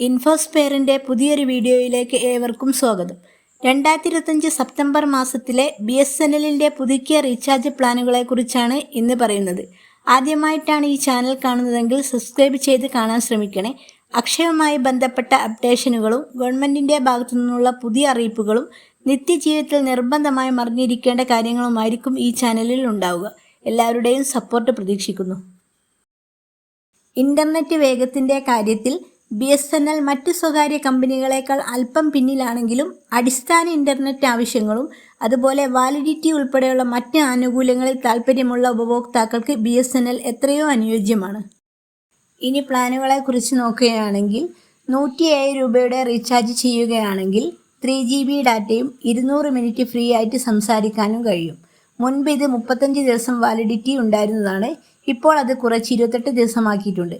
ഇൻഫോസ്പെയറിന്റെ പുതിയൊരു വീഡിയോയിലേക്ക് ഏവർക്കും സ്വാഗതം. രണ്ടായിരത്തി ഇരുപത്തഞ്ച് സെപ്റ്റംബർ മാസത്തിലെ ബി എസ് എൻ എല്ലിന്റെ പുതുക്കിയ റീചാർജ് പ്ലാനുകളെക്കുറിച്ചാണ് ഇന്ന് പറയുന്നത്. ആദ്യമായിട്ടാണ് ഈ ചാനൽ കാണുന്നതെങ്കിൽ സബ്സ്ക്രൈബ് ചെയ്ത് കാണാൻ ശ്രമിക്കണേ. അക്ഷയവുമായി ബന്ധപ്പെട്ട അപ്ഡേഷനുകളും ഗവൺമെന്റിന്റെ ഭാഗത്തു നിന്നുള്ള പുതിയ അറിയിപ്പുകളും നിത്യജീവിതത്തിൽ നിർബന്ധമായും അറിഞ്ഞിരിക്കേണ്ട കാര്യങ്ങളുമായിരിക്കും ഈ ചാനലിൽ ഉണ്ടാവുക. എല്ലാവരുടെയും സപ്പോർട്ട് പ്രതീക്ഷിക്കുന്നു. ഇന്റർനെറ്റ് വേഗത്തിന്റെ കാര്യത്തിൽ ബി എസ് എൻ എൽ മറ്റ് സ്വകാര്യ കമ്പനികളേക്കാൾ അല്പം പിന്നിലാണെങ്കിലും അടിസ്ഥാന ഇന്റർനെറ്റ് ആവശ്യങ്ങളും അതുപോലെ വാലിഡിറ്റി ഉൾപ്പെടെയുള്ള മറ്റ് ആനുകൂല്യങ്ങളിൽ താൽപ്പര്യമുള്ള ഉപഭോക്താക്കൾക്ക് ബി എസ് എൻ എൽ എത്രയോ അനുയോജ്യമാണ്. ഇനി പ്ലാനുകളെ കുറിച്ച് നോക്കുകയാണെങ്കിൽ നൂറ്റി ഏഴ് രൂപയുടെ റീചാർജ് ചെയ്യുകയാണെങ്കിൽ ത്രീ ജി ബി ഡാറ്റയും ഇരുന്നൂറ് മിനിറ്റ് ഫ്രീ ആയിട്ട് സംസാരിക്കാനും കഴിയും. മുൻപ് ഇത് മുപ്പത്തഞ്ച് ദിവസം വാലിഡിറ്റി ഉണ്ടായിരുന്നതാണ് ഇപ്പോൾ അത് കുറച്ച് ഇരുപത്തെട്ട് ദിവസമാക്കിയിട്ടുണ്ട്.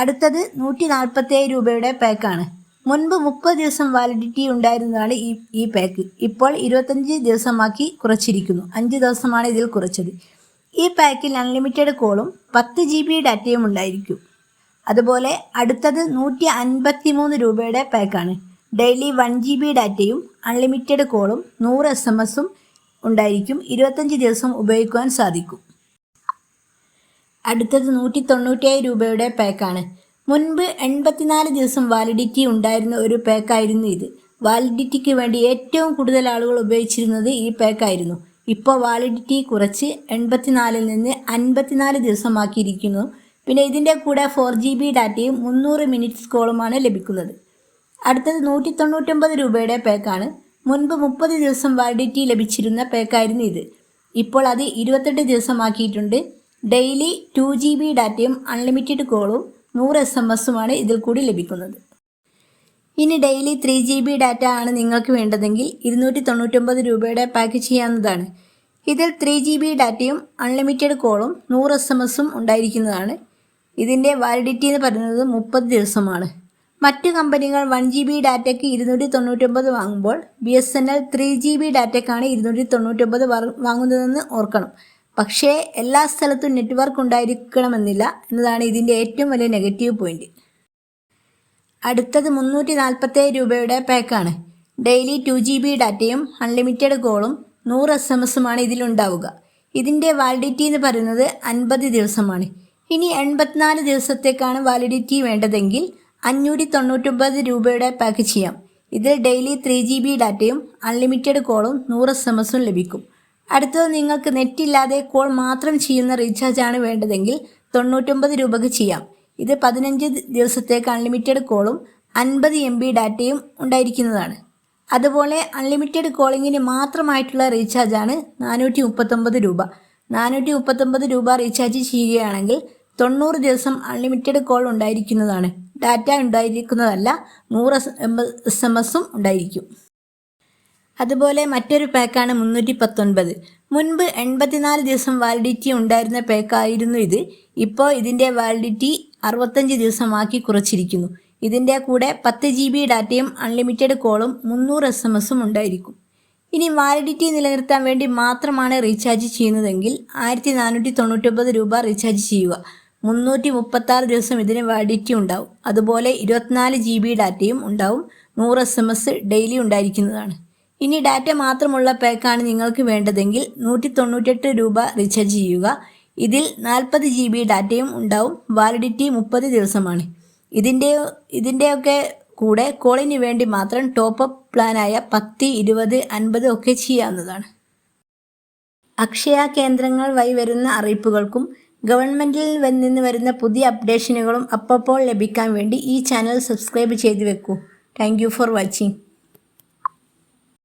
അടുത്തത് നൂറ്റി നാൽപ്പത്തേഴ് രൂപയുടെ പാക്കാണ്. മുൻപ് മുപ്പത് ദിവസം വാലിഡിറ്റി ഉണ്ടായിരുന്നതാണ് ഈ ഈ പാക്ക് ഇപ്പോൾ ഇരുപത്തഞ്ച് ദിവസമാക്കി കുറച്ചിരിക്കുന്നു. അഞ്ച് ദിവസമാണ് ഇതിൽ കുറച്ചത്. ഈ പാക്കിൽ അൺലിമിറ്റഡ് കോളും പത്ത് ജി ബി ഡാറ്റയും ഉണ്ടായിരിക്കും. അതുപോലെ അടുത്തത് നൂറ്റി അൻപത്തി മൂന്ന് രൂപയുടെ പാക്കാണ് ഡെയിലി വൺ ജി ബി ഡാറ്റയും അൺലിമിറ്റഡ് കോളും നൂറ് എസ് എം എസും ഉണ്ടായിരിക്കും. ഇരുപത്തഞ്ച് ദിവസം ഉപയോഗിക്കുവാൻ സാധിക്കും. അടുത്തത് നൂറ്റി തൊണ്ണൂറ്റിയായി രൂപയുടെ പാക്കാണ്. മുൻപ് എൺപത്തിനാല് ദിവസം വാലിഡിറ്റി ഉണ്ടായിരുന്ന ഒരു പാക്കായിരുന്നു ഇത്. വാലിഡിറ്റിക്ക് വേണ്ടി ഏറ്റവും കൂടുതൽ ആളുകൾ ഉപയോഗിച്ചിരുന്നത് ഈ പാക്കായിരുന്നു. ഇപ്പോൾ വാലിഡിറ്റി കുറച്ച് എൺപത്തിനാലിൽ നിന്ന് അൻപത്തിനാല് ദിവസമാക്കിയിരിക്കുന്നു. പിന്നെ ഇതിന്റെ കൂടെ ഫോർ ജി ബി ഡാറ്റയും മുന്നൂറ് മിനിറ്റ്സ് കോളുമാണ് ലഭിക്കുന്നത്. അടുത്തത് നൂറ്റി തൊണ്ണൂറ്റൊമ്പത് രൂപയുടെ പാക്കാണ്. മുൻപ് മുപ്പത് ദിവസം വാലിഡിറ്റി ലഭിച്ചിരുന്ന പാക്കായിരുന്നു ഇത്. ഇപ്പോൾ അത് ഇരുപത്തെട്ട് ദിവസമാക്കിയിട്ടുണ്ട്. ഡെയിലി ടു ജി ബി ഡാറ്റയും അൺലിമിറ്റഡ് കോളും നൂറ് എസ് എം എസുമാണ് ഇതിൽ കൂടി ലഭിക്കുന്നത്. ഇനി daily three G B data ആണ് നിങ്ങൾക്ക് വേണ്ടതെങ്കിൽ ഇരുന്നൂറ്റി തൊണ്ണൂറ്റൊമ്പത് രൂപയുടെ പാക്ക് ചെയ്യാവുന്നതാണ്. ഇതിൽ ത്രീ ജി ബി ഡാറ്റയും അൺലിമിറ്റഡ് കോളും നൂറ് എസ് എം എസും ഉണ്ടായിരിക്കുന്നതാണ്. ഇതിന്റെ വാലിഡിറ്റി എന്ന് പറയുന്നത് മുപ്പത് ദിവസമാണ്. മറ്റു കമ്പനികൾ വൺ ജി ബി ഡാറ്റയ്ക്ക് ഇരുന്നൂറ്റി തൊണ്ണൂറ്റൊമ്പത് വാങ്ങുമ്പോൾ B S N L three G B ഡാറ്റയ്ക്കാണ് ഇരുന്നൂറ്റി തൊണ്ണൂറ്റൊമ്പത് വാങ്ങുന്നതെന്ന് ഓർക്കണം. പക്ഷേ എല്ലാ സ്ഥലത്തും നെറ്റ്വർക്ക് ഉണ്ടായിരിക്കണമെന്നില്ല എന്നതാണ് ഇതിന്റെ ഏറ്റവും വലിയ നെഗറ്റീവ് പോയിന്റ്. അടുത്തത് മുന്നൂറ്റി നാൽപ്പത്തേഴ് രൂപയുടെ പാക്കാണ്. ഡെയിലി ടു ജി ബി ഡാറ്റയും അൺലിമിറ്റഡ് കോളും നൂറ് എസ് എം എസുമാണ് ഇതിലുണ്ടാവുക. ഇതിന്റെ വാലിഡിറ്റി എന്ന് പറയുന്നത് അൻപത് ദിവസമാണ്. ഇനി എൺപത്തിനാല് ദിവസത്തേക്കാണ് വാലിഡിറ്റി വേണ്ടതെങ്കിൽ അഞ്ഞൂറ്റി തൊണ്ണൂറ്റൊമ്പത് രൂപയുടെ പാക്ക് ചെയ്യാം. ഇതിൽ ഡെയിലി ത്രീ ജി ബി ഡാറ്റയും അൺലിമിറ്റഡ് കോളും നൂറ് എസ് എം എസും ലഭിക്കും. അടുത്തത് നിങ്ങൾക്ക് നെറ്റ് ഇല്ലാതെ കോൾ മാത്രം ചെയ്യുന്ന റീചാർജ് ആണ് വേണ്ടതെങ്കിൽ തൊണ്ണൂറ്റൊമ്പത് രൂപയ്ക്ക് ചെയ്യാം. ഇത് പതിനഞ്ച് ദിവസത്തേക്ക് അൺലിമിറ്റഡ് കോളും അൻപത് എം ബി ഡാറ്റയും ഉണ്ടായിരിക്കുന്നതാണ്. അതുപോലെ അൺലിമിറ്റഡ് കോളിങ്ങിന് മാത്രമായിട്ടുള്ള റീചാർജാണ് നാനൂറ്റി മുപ്പത്തൊമ്പത് രൂപ. നാനൂറ്റി മുപ്പത്തൊമ്പത് രൂപ റീചാർജ് ചെയ്യുകയാണെങ്കിൽ തൊണ്ണൂറ് ദിവസം അൺലിമിറ്റഡ് കോൾ ഉണ്ടായിരിക്കുന്നതാണ്. ഡാറ്റ ഉണ്ടായിരിക്കുന്നതല്ല നൂറ് എസ് എം എസ് എം എസും ഉണ്ടായിരിക്കും. അതുപോലെ മറ്റൊരു പാക്കാണ് മുന്നൂറ്റി പത്തൊൻപത് മുൻപ് എൺപത്തിനാല് ദിവസം വാലിഡിറ്റി ഉണ്ടായിരുന്ന പാക്കായിരുന്നു ഇത്. ഇപ്പോൾ ഇതിന്റെ വാലിഡിറ്റി അറുപത്തഞ്ച് ദിവസമാക്കി കുറച്ചിരിക്കുന്നു. ഇതിന്റെ കൂടെ പത്ത് ജി ബി ഡാറ്റയും അൺലിമിറ്റഡ് കോളും മുന്നൂറ് എസ് എം എസും ഉണ്ടായിരിക്കും. ഇനി വാലിഡിറ്റി നിലനിർത്താൻ വേണ്ടി മാത്രമാണ് റീചാർജ് ചെയ്യുന്നതെങ്കിൽ ആയിരത്തി നാനൂറ്റി തൊണ്ണൂറ്റൊമ്പത് രൂപ റീചാർജ് ചെയ്യുക. മുന്നൂറ്റി മുപ്പത്താറ് ദിവസം ഇതിന് വാലിഡിറ്റി ഉണ്ടാവും. അതുപോലെ ഇരുപത്തിനാല് ജി ബി ഡാറ്റയും ഉണ്ടാവും. നൂറ് എസ് എം എസ് ഡെയിലി ഉണ്ടായിരിക്കുന്നതാണ്. ഇനി ഡാറ്റ മാത്രമുള്ള പാക്കാണ് നിങ്ങൾക്ക് വേണ്ടതെങ്കിൽ നൂറ്റി തൊണ്ണൂറ്റെട്ട് രൂപ റീചാർജ് ചെയ്യുക. ഇതിൽ നാൽപ്പത് ജി ബി ഡാറ്റയും ഉണ്ടാവും. വാലിഡിറ്റി മുപ്പത് ദിവസമാണ്. ഇതിന്റെ ഇതിന്റെയൊക്കെ കൂടെ കോളിന് വേണ്ടി മാത്രം ടോപ്പ് അപ്പ് പ്ലാനായ പത്ത് ഇരുപത് അൻപത് ഒക്കെ ചെയ്യാവുന്നതാണ്. അക്ഷയ കേന്ദ്രങ്ങൾ വഴി വരുന്ന അറിയിപ്പുകൾക്കും ഗവൺമെന്റിൽ നിന്ന് വരുന്ന പുതിയ അപ്ഡേഷനുകളും അപ്പപ്പോൾ ലഭിക്കാൻ വേണ്ടി ഈ ചാനൽ സബ്സ്ക്രൈബ് ചെയ്തു വെക്കൂ. Thank for watching.